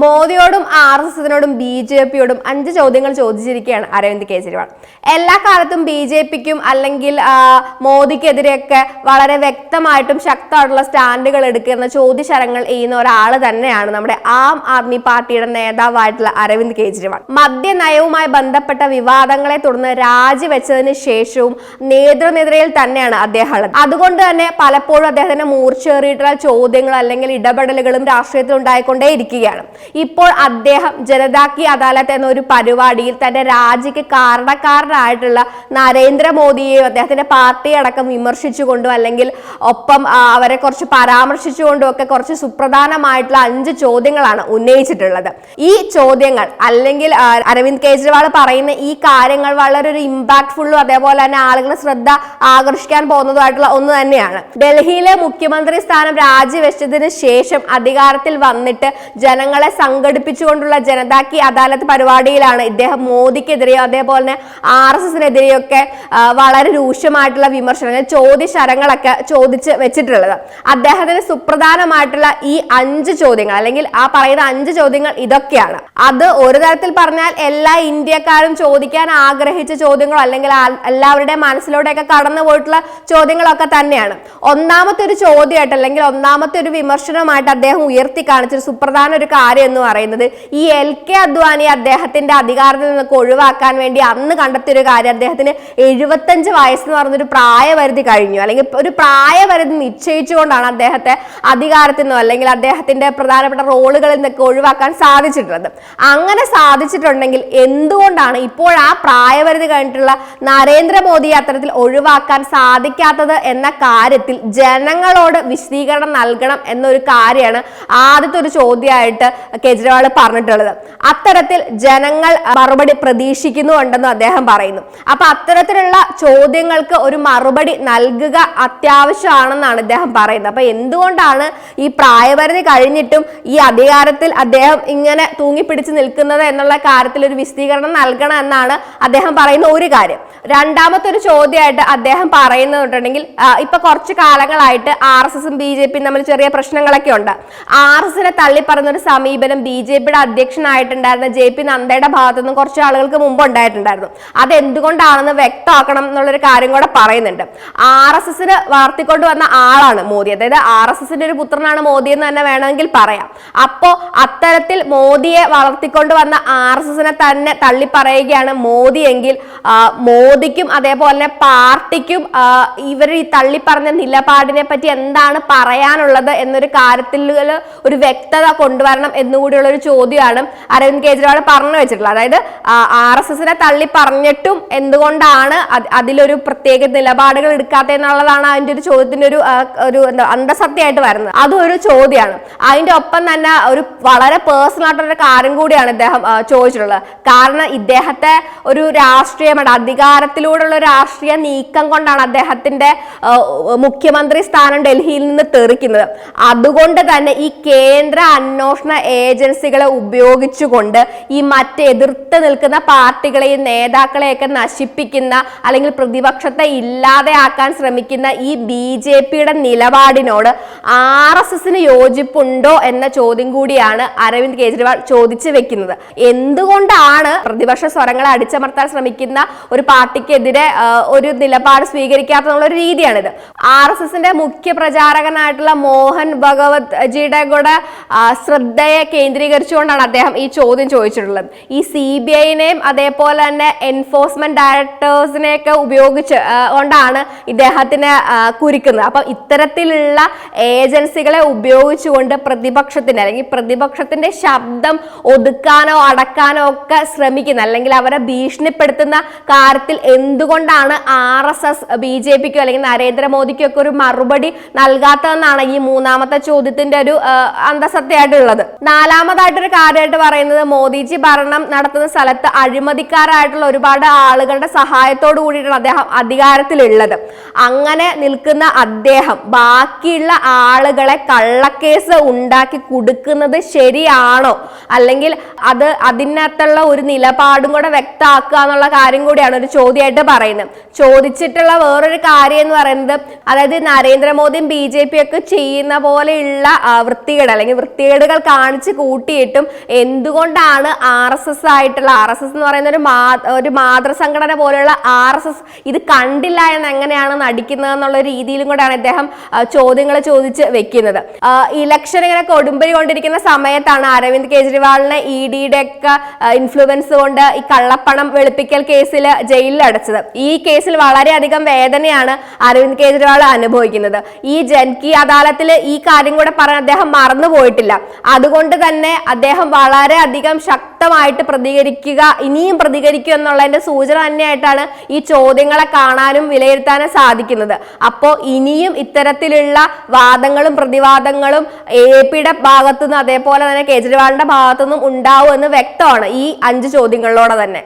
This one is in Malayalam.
മോദിയോടും ആർ എസ് എസിനോടും ബി ജെ പിയോടും അഞ്ച് ചോദ്യങ്ങൾ ചോദിച്ചിരിക്കുകയാണ് അരവിന്ദ് കെജ്രിവാൾ. എല്ലാ കാലത്തും ബി ജെ പിക്കും അല്ലെങ്കിൽ മോദിക്കെതിരെയൊക്കെ വളരെ വ്യക്തമായിട്ടും ശക്തമായിട്ടുള്ള സ്റ്റാൻഡുകൾ എടുക്കുന്ന ചോദ്യശരങ്ങൾ ചെയ്യുന്ന ഒരാൾ തന്നെയാണ് നമ്മുടെ ആം ആദ്മി പാർട്ടിയുടെ നേതാവായിട്ടുള്ള അരവിന്ദ് കെജ്രിവാൾ. മദ്യനയവുമായി ബന്ധപ്പെട്ട വിവാദങ്ങളെ തുടർന്ന് രാജിവെച്ചതിന് ശേഷവും നേതൃനിരയിൽ തന്നെയാണ് അദ്ദേഹം അതുകൊണ്ട് തന്നെ പലപ്പോഴും അദ്ദേഹത്തിന്റെ മൂർച്ചേറിയിട്ടുള്ള ചോദ്യങ്ങൾ അല്ലെങ്കിൽ ഇടപെടലുകളും രാഷ്ട്രീയത്തിൽ ഉണ്ടായിക്കൊണ്ടേ ഇരിക്കുകയാണ് ഇപ്പോൾ അദ്ദേഹം ജനതാ കി അദാലത്ത് എന്നൊരു പരിപാടിയിൽ തന്റെ രാജിക്ക് കാരണക്കാരനായിട്ടുള്ള നരേന്ദ്രമോദിയെയും അദ്ദേഹത്തിന്റെ പാർട്ടി അടക്കം വിമർശിച്ചുകൊണ്ടും അല്ലെങ്കിൽ ഒപ്പം അവരെ കുറച്ച് പരാമർശിച്ചുകൊണ്ടും ഒക്കെ കുറച്ച് സുപ്രധാനമായിട്ടുള്ള അഞ്ച് ചോദ്യങ്ങളാണ് ഉന്നയിച്ചിട്ടുള്ളത്. ഈ ചോദ്യങ്ങൾ അല്ലെങ്കിൽ അരവിന്ദ് കെജ്രിവാൾ പറയുന്ന ഈ കാര്യങ്ങൾ വളരെ ഒരു ഇമ്പാക്ട്ഫുള്ളും അതേപോലെ തന്നെ ആളുകളുടെ ശ്രദ്ധ ആകർഷിക്കാൻ പോകുന്നതുമായിട്ടുള്ള ഒന്ന് തന്നെയാണ്. ഡൽഹിയിലെ മുഖ്യമന്ത്രി സ്ഥാനം രാജിവെച്ചതിന് ശേഷം അധികാരത്തിൽ വന്നിട്ട് ജനങ്ങളെ സംഘടിപ്പിച്ചുകൊണ്ടുള്ള ജനതാ കി അദാലത്ത് പരിപാടിയിലാണ് ഇദ്ദേഹം മോദിക്കെതിരെയോ അതേപോലെ തന്നെ ആർ എസ് എസിനെതിരെയൊക്കെ വളരെ രൂക്ഷമായിട്ടുള്ള വിമർശനങ്ങൾ ചോദ്യശരങ്ങളൊക്കെ ചോദിച്ച് വെച്ചിട്ടുള്ളത്. അദ്ദേഹത്തിന് സുപ്രധാനമായിട്ടുള്ള ഈ അഞ്ച് ചോദ്യങ്ങൾ അല്ലെങ്കിൽ ആ പറയുന്ന അഞ്ച് ചോദ്യങ്ങൾ ഇതൊക്കെയാണ്. അത് ഒരു തരത്തിൽ പറഞ്ഞാൽ എല്ലാ ഇന്ത്യക്കാരും ചോദിക്കാൻ ആഗ്രഹിച്ച ചോദ്യങ്ങളോ അല്ലെങ്കിൽ എല്ലാവരുടെ മനസ്സിലൂടെയൊക്കെ കടന്നു പോയിട്ടുള്ള ചോദ്യങ്ങളൊക്കെ തന്നെയാണ്. ഒന്നാമത്തെ ഒരു ചോദ്യമായിട്ട് അല്ലെങ്കിൽ ഒന്നാമത്തെ ഒരു വിമർശനമായിട്ട് അദ്ദേഹം ഉയർത്തി കാണിച്ചൊരു സുപ്രധാന ഒരു കാര്യം എന്ന് പറയുന്നത് ഈ എൽ കെ അദ്വാനി അദ്ദേഹത്തിന്റെ അധികാരത്തിൽ നിന്നൊക്കെ ഒഴിവാക്കാൻ വേണ്ടി അന്ന് കണ്ടെത്തിയ ഒരു കാര്യം. അദ്ദേഹത്തിന് എഴുപത്തഞ്ച് വയസ്സെന്ന് പറഞ്ഞൊരു പ്രായപരിധി കഴിഞ്ഞു. അല്ലെങ്കിൽ ഒരു പ്രായപരിധി നിശ്ചയിച്ചുകൊണ്ടാണ് അദ്ദേഹത്തെ അധികാരത്തിൽ നിന്നോ അല്ലെങ്കിൽ അദ്ദേഹത്തിന്റെ പ്രധാനപ്പെട്ട റോളുകളിൽ നിന്നൊക്കെ ഒഴിവാക്കാൻ സാധിച്ചിട്ടുള്ളത്. അങ്ങനെ സാധിച്ചിട്ടുണ്ടെങ്കിൽ എന്തുകൊണ്ടാണ് ഇപ്പോൾ ആ പ്രായപരിധി കഴിഞ്ഞിട്ടുള്ള നരേന്ദ്രമോദിയെ അത്തരത്തിൽ ഒഴിവാക്കാൻ സാധിക്കാത്തത് എന്ന കാര്യത്തിൽ ജനങ്ങളോട് വിശദീകരണം നൽകണം എന്നൊരു കാര്യമാണ് ആദ്യത്തെ ഒരു ചോദ്യമായിട്ട് കെജ്രിവാൾ പറഞ്ഞിട്ടുള്ളത്. അത്തരത്തിൽ ജനങ്ങൾ മറുപടി പ്രതീക്ഷിക്കുന്നുണ്ടെന്നും അദ്ദേഹം പറയുന്നു. അപ്പൊ അത്തരത്തിലുള്ള ചോദ്യങ്ങൾക്ക് ഒരു മറുപടി നൽകുക അത്യാവശ്യമാണെന്നാണ് അദ്ദേഹം പറയുന്നത്. അപ്പൊ എന്തുകൊണ്ടാണ് ഈ പ്രായപരിധി കഴിഞ്ഞിട്ടും ഈ അധികാരത്തിൽ അദ്ദേഹം ഇങ്ങനെ തൂങ്ങിപ്പിടിച്ച് നിൽക്കുന്നത് എന്നുള്ള കാര്യത്തിൽ ഒരു വിശദീകരണം നൽകണം എന്നാണ് അദ്ദേഹം പറയുന്ന ഒരു കാര്യം. രണ്ടാമത്തെ ഒരു ചോദ്യമായിട്ട് അദ്ദേഹം പറയുന്നുണ്ടെങ്കിൽ ഇപ്പൊ കുറച്ച് കാലങ്ങളായിട്ട് ആർ എസ് എസും ബി ജെ പിയും തമ്മിൽ ചെറിയ പ്രശ്നങ്ങളൊക്കെ ഉണ്ട്. ആർ എസ് എസിനെ തള്ളിപ്പറഞ്ഞ ഒരു സമീപനം ബി ജെ പിയുടെ അധ്യക്ഷനായിട്ടുണ്ടായിരുന്ന ജെ പി നന്ദയുടെ ഭാഗത്തു നിന്ന് കുറച്ച് ആളുകൾക്ക് മുമ്പ് ഉണ്ടായിട്ടുണ്ടായിരുന്നു. അത് എന്തുകൊണ്ടാണെന്ന് വ്യക്തമാക്കണം എന്നുള്ളൊരു കാര്യം കൂടെ പറയുന്നുണ്ട്. ആർ എസ് എസിന് വളർത്തിക്കൊണ്ട് വന്ന ആളാണ് മോദി. അതായത് ആർ എസ് എസിന്റെ ഒരു പുത്രനാണ് മോദി എന്ന് തന്നെ വേണമെങ്കിൽ പറയാം. അപ്പോ അത്തരത്തിൽ മോദിയെ വളർത്തിക്കൊണ്ട് വന്ന ആർ എസ് എസിനെ തന്നെ തള്ളിപ്പറയുകയാണ് മോദി എങ്കിൽ ആ, മോദിക്കും അതേപോലെ പാർട്ടിക്കും ഇവർ ഈ തള്ളിപ്പറഞ്ഞ നിലപാടിനെ പറ്റി എന്താണ് പറയാനുള്ളത് എന്നൊരു കാര്യത്തിൽ ഒരു വ്യക്തത കൊണ്ടുവരണം എന്നുകൂടിയുള്ള ഒരു ചോദ്യമാണ് അരവിന്ദ് കെജ്രിവാൾ പറഞ്ഞു വെച്ചിട്ടുള്ളത്. അതായത് ആർ എസ് എസിനെ തള്ളി പറഞ്ഞിട്ടും എന്തുകൊണ്ടാണ് അതിലൊരു പ്രത്യേക നിലപാടുകൾ എടുക്കാത്ത എന്നുള്ളതാണ് അതിന്റെ ഒരു ചോദ്യത്തിന്റെ ഒരു ഒരു എന്താ അന്തസത്യമായിട്ട് വരുന്നത്. അതും ഒരു ചോദ്യമാണ്. അതിന്റെ ഒപ്പം തന്നെ ഒരു വളരെ പേഴ്സണൽ ആയിട്ടുള്ള കാര്യം കൂടിയാണ് ഇദ്ദേഹം ചോദിച്ചിട്ടുള്ളത്. കാരണം ഇദ്ദേഹത്തെ ഒരു രാഷ്ട്രീയമായിട്ട് അധികാരത്തിലൂടെയുള്ള രാഷ്ട്രീയ നീക്കം കൊണ്ടാണ് അദ്ദേഹത്തിന്റെ മുഖ്യമന്ത്രി സ്ഥാനം ഡൽഹിയിൽ നിന്ന് തെറിക്കുന്നത്. അതുകൊണ്ട് തന്നെ ഈ കേന്ദ്ര അന്വേഷണ ഏജൻസികളെ ഉപയോഗിച്ചുകൊണ്ട് ഈ മറ്റ് എതിർത്ത് നിൽക്കുന്ന പാർട്ടികളെയും നേതാക്കളെയൊക്കെ നശിപ്പിക്കുന്ന അല്ലെങ്കിൽ പ്രതിപക്ഷത്തെ ഇല്ലാതെയാക്കാൻ ശ്രമിക്കുന്ന ഈ ബി ജെ പിയുടെ നിലപാടിനോട് ആർ എസ് എസിന് യോജിപ്പുണ്ടോ എന്ന ചോദ്യം കൂടിയാണ് അരവിന്ദ് കെജ്രിവാൾ ചോദിച്ചു വെക്കുന്നത്. എന്തുകൊണ്ടാണ് പ്രതിപക്ഷ സ്വരങ്ങളെ അടിച്ചമർത്താൻ ശ്രമിക്കുന്ന ഒരു പാർട്ടിക്കെതിരെ ഒരു നിലപാട് സ്വീകരിക്കാത്ത ഒരു രീതിയാണിത്? ആർ എസ് എസിന്റെ മുഖ്യ പ്രചാരകനായിട്ടുള്ള മോഹൻ ഭഗവത് ജിയുടെ കൂടെ ശ്രദ്ധയെ കേന്ദ്രീകരിച്ചുകൊണ്ടാണ് അദ്ദേഹം ഈ ചോദ്യം ചോദിച്ചിട്ടുള്ളത്. ഈ സി ബി ഐനെയും അതേപോലെ തന്നെ എൻഫോഴ്സ്മെന്റ് ഡയറക്ടേഴ്സിനെയൊക്കെ ഉപയോഗിച്ച് കൊണ്ടാണ് ഇദ്ദേഹത്തിനെ കുരുക്കുന്നത്. അപ്പം ഇത്തരത്തിലുള്ള ഏജൻസികളെ ഉപയോഗിച്ചുകൊണ്ട് പ്രതിപക്ഷത്തിന് അല്ലെങ്കിൽ പ്രതിപക്ഷത്തിന്റെ ശബ്ദം ഒതുക്കാനോ അടക്കാനോ ഒക്കെ ശ്രമിക്കുന്ന അല്ലെങ്കിൽ അവരെ ഭീഷണിപ്പെടുത്തുന്ന കാര്യത്തിൽ എന്തുകൊണ്ടാണ് R S S B J പിക്കോ അല്ലെങ്കിൽ നരേന്ദ്രമോദിക്കോ ഒക്കെ ഒരു മറുപടി നൽകാത്തതെന്നാണ് ഈ മൂന്നാമത്തെ ചോദ്യത്തിന്റെ ഒരു അന്തസത്തയായിട്ടുള്ളത്. നാലാമതായിട്ടൊരു കാര്യമായിട്ട് പറയുന്നത് മോദിജി ഭരണം നടത്തുന്ന സ്ഥലത്ത് അഴിമതിക്കാരായിട്ടുള്ള ഒരുപാട് ആളുകളുടെ സഹായത്തോടു കൂടിയിട്ടാണ് അദ്ദേഹം അധികാരത്തിലുള്ളത്. അങ്ങനെ നിൽക്കുന്ന അദ്ദേഹം ബാക്കിയുള്ള ആളുകളെ കള്ളക്കേസ് ഉണ്ടാക്കി കൊടുക്കുന്നത് ശരിയാണോ? അല്ലെങ്കിൽ അത് അതിനകത്തുള്ള ഒരു നിലപാടും കൂടെ വ്യക്തമാക്കുക എന്നുള്ള കാര്യം കൂടിയാണ് ഒരു ചോദ്യമായിട്ട് പറയുന്നത്. ചോദിച്ചിട്ടുള്ള വേറൊരു കാര്യം എന്ന് പറയുന്നത് അതായത് നരേന്ദ്രമോദിയും ബി ജെ പി ഒക്കെ ചെയ്യുന്ന പോലെയുള്ള വൃത്തികേട് അല്ലെങ്കിൽ വൃത്തികേടുകൾ കാണിച്ചു കൂട്ടിയിട്ടും എന്തുകൊണ്ടാണ് ആർ എസ് എസ് ആയിട്ടുള്ള ആർ എസ് എസ് എന്ന് പറയുന്ന ഒരു മാ ഒരു മാതൃസംഘടന പോലെയുള്ള ആർ എസ് എസ് ഇത് കണ്ടില്ല എന്ന് എങ്ങനെയാണ് നടിക്കുന്നത് എന്നുള്ള രീതിയിലും കൂടെയാണ് ഇദ്ദേഹം ചോദ്യങ്ങൾ ചോദിച്ച് വെക്കുന്നത്. ഇലക്ഷൻ ഇങ്ങനെ കൊടുമ്പരി കൊണ്ടിരിക്കുന്ന സമയത്താണ് അരവിന്ദ് കെജ്രിവാളിനെ ഇ ഡിയുടെ ഒക്കെ ഇൻഫ്ലുവൻസ് കൊണ്ട് ഈ കള്ളപ്പണം വെളുപ്പിക്കൽ കേസിൽ ജയിലിൽ അടച്ചത്. ഈ കേസിൽ വളരെയധികം വേദനയാണ് അരവിന്ദ് കെജ്രിവാൾ അനുഭവിക്കുന്നത്. ഈ ജൻകി അദാലത്തിൽ ഈ കാര്യം കൂടെ പറയാൻ അദ്ദേഹം മറന്നു പോയിട്ടില്ല. അതുകൊണ്ട് തന്നെ അദ്ദേഹം വളരെയധികം ശക്തമായിട്ട് പ്രതികരിക്കുക ഇനിയും പ്രതികരിക്കുക എന്നുള്ളതിന്റെ സൂചന തന്നെയായിട്ടാണ് ഈ ചോദ്യങ്ങളെ കാണാനും വിലയിരുത്താനും സാധിക്കുന്നത്. അപ്പോൾ ഇനിയും ഇത്തരത്തിലുള്ള വാദങ്ങളും പ്രതിവാദങ്ങളും എ പിയുടെ ഭാഗത്തുനിന്ന് അതേപോലെ തന്നെ കേജ്രിവാളിന്റെ ഭാഗത്തുനിന്നും ഉണ്ടാവും എന്ന് വ്യക്തമാണ് ഈ അഞ്ച് ചോദ്യങ്ങളിലൂടെ തന്നെ.